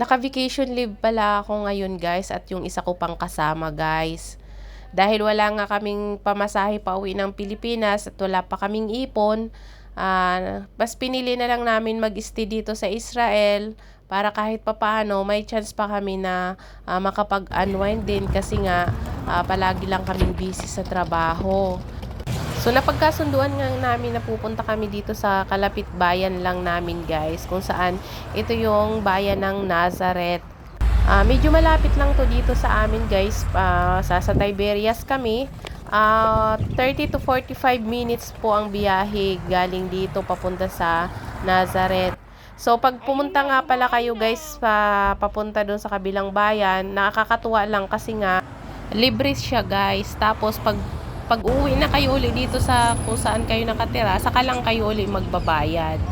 Naka-vacation leave pala ako ngayon guys at yung isa ko pang kasama guys. Dahil wala nga kaming pamasahe pa uwi ng Pilipinas at wala pa kaming ipon, ah mas pinili na lang namin mag-stay dito sa Israel para kahit papaano may chance pa kami na ah, makapag-unwind din kasi nga ah, palagi lang kaming busy sa trabaho. So napagkasunduan nga namin na pupunta kami dito sa kalapit bayan lang namin guys kung saan ito yung bayan ng Nazareth. Ah, medyo malapit lang to dito sa amin guys. Ah, sa, Tiberias kami. Ah, 30 to 45 minutes po ang biyahe galing dito papunta sa Nazareth. So pag pumunta nga pala kayo guys pa papunta doon sa kabilang bayan, nakakatuwa lang kasi nga libre siya guys. Tapos pag pag uwi na kayo uli dito sa kung saan kayo nakatira, saka lang kayo uli magbabayad.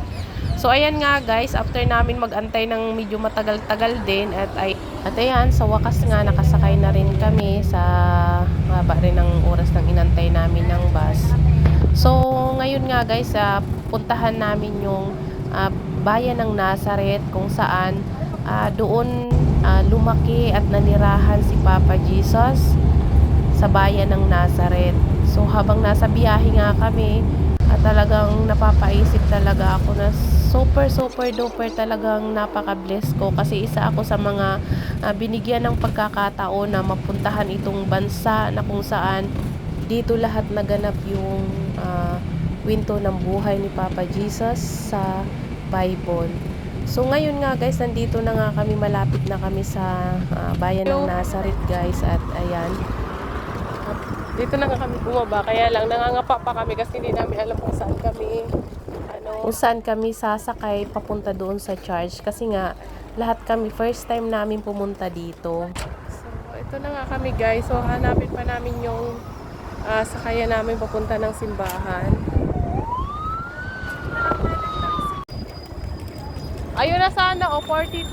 So ayan nga guys, after namin magantay ng medyo matagal-tagal din at ay at ayan, sa wakas nga nakasakay na rin kami sa haba rin ng oras ng inantay namin ng bus. So ngayon nga guys, ah, puntahan namin yung ah, bayan ng Nazareth kung saan ah, doon ah, lumaki at nanirahan si Papa Jesus sa bayan ng Nazareth. So habang nasa biyahe nga kami, at talagang napapaisip talaga ako na super super duper talagang napaka-bless ko kasi isa ako sa mga ah, binigyan ng pagkakataon na mapuntahan itong bansa na kung saan dito lahat naganap yung ah, kwento ng buhay ni Papa Jesus sa Bible. So ngayon nga guys, nandito na nga kami, malapit na kami sa ah, bayan ng Nazareth guys at ayan, dito na nga kami bumaba, kaya lang nangangapa pa kami kasi hindi namin alam kung saan kami ano, kung saan kami sasakay papunta doon sa church kasi nga lahat kami first time namin pumunta dito. So, ito na nga kami guys. So, hanapin pa namin yung ah, sakayan namin papunta ng simbahan. Ayun na sana, o 42.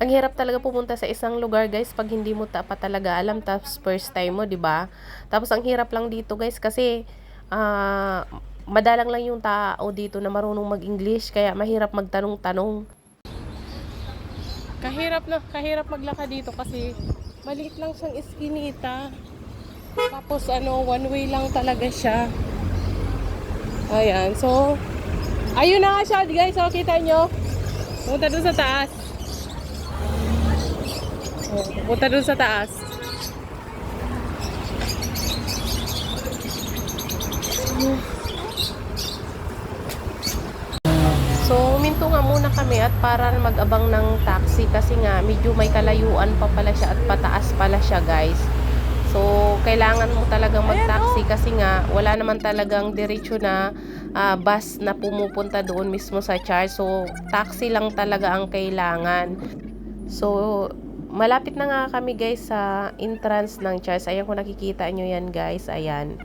Ang hirap talaga pumunta sa isang lugar, guys, pag hindi mo pa talaga alam, tapos first time mo, 'di ba? Tapos ang hirap lang dito, guys, kasi ah madalang lang yung tao dito na marunong mag-English, kaya mahirap magtanong-tanong. Kahirap na, kahirap maglakad dito kasi maliit lang siyang iskinita. Tapos ano, one way lang talaga siya. Ayan, so ayun na nga siya, guys, so kita nyo. Punta doon sa taas. Oh, Punta dun sa taas. So, huminto nga muna kami at para mag-abang ng taxi kasi nga medyo may kalayuan pa pala siya at pataas pala siya guys. So, kailangan mo talagang mag-taxi kasi nga wala naman talagang diretso na ah, bus na pumupunta doon mismo sa church. So, taxi lang talaga ang kailangan. So, malapit na nga kami guys sa entrance ng church. Ayan kung nakikita nyo yan guys. Ayan.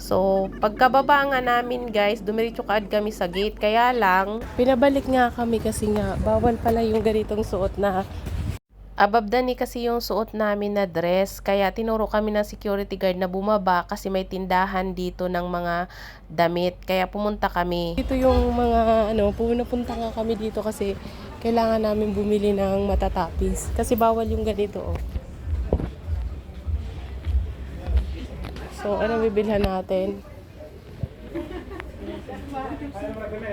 So, pagkababa nga namin guys, dumiretso kaad kami sa gate. Kaya lang, pinabalik nga kami kasi nga, bawal pala yung ganitong suot na Ababdani kasi yung suot namin na dress, kaya tinuro kami ng security guard na bumaba kasi may tindahan dito ng mga damit. Kaya pumunta kami. Dito yung mga ano, pumunta nga kami dito kasi kailangan namin bumili ng matatapis. Kasi bawal yung ganito oh. So, ano bibilhan natin?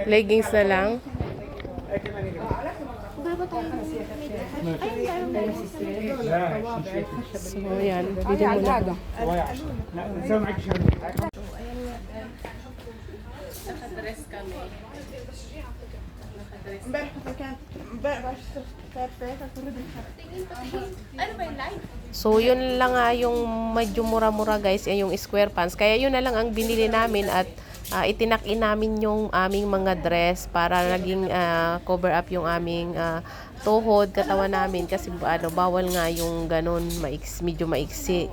Leggings na lang. So, yan. Bili mo na. Nakadress kami. So, yun lang nga yung medyo mura-mura guys, yan yung square pants. Kaya yun na lang ang binili namin at ah, itinakin namin yung aming mga dress para naging ah, cover up yung aming ah, tuhod, katawan namin kasi ano, bawal nga yung ganun, maiks, medyo maiksi.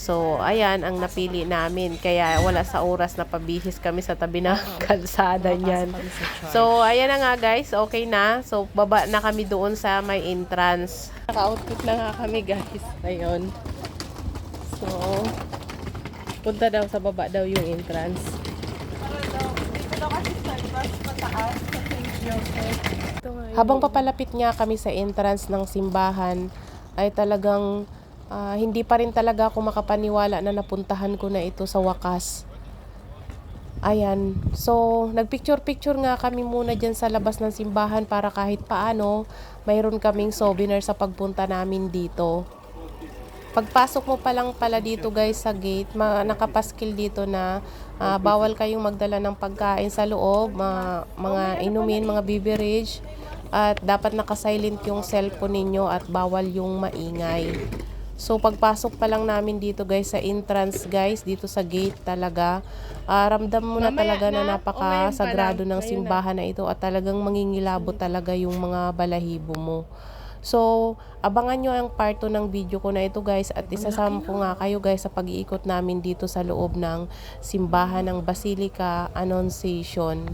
So, ayan ang napili namin. Kaya wala sa oras na pabihis kami sa tabi ng kalsada niyan. So, ayan na nga guys. Okay na. So, baba na kami doon sa may entrance. Naka-outfit na nga kami guys. Ayun. So, punta daw sa baba daw yung entrance. Habang papalapit nga kami sa entrance ng simbahan, ay talagang ah, hindi pa rin talaga ako makapaniwala na napuntahan ko na ito sa wakas. Ayan. So, nagpicture-picture nga kami muna dyan sa labas ng simbahan para kahit paano, mayroon kaming souvenir sa pagpunta namin dito. Pagpasok mo pa lang pala dito guys sa gate, ma- nakapaskil dito na ah, bawal kayong magdala ng pagkain sa loob, ma- mga inumin, mga beverage, at dapat nakasilent yung cellphone ninyo at bawal yung maingay. So pagpasok pa lang namin dito guys sa entrance guys, dito sa gate talaga, ah, ramdam mo na Mamaya talaga na napaka sagrado ng simbahan na ito at talagang mangingilabo talaga yung mga balahibo mo. So, abangan nyo ang part 2 ng video ko na ito guys at isasama ko nga kayo guys sa pag-iikot namin dito sa loob ng simbahan ng Basilica Annunciation.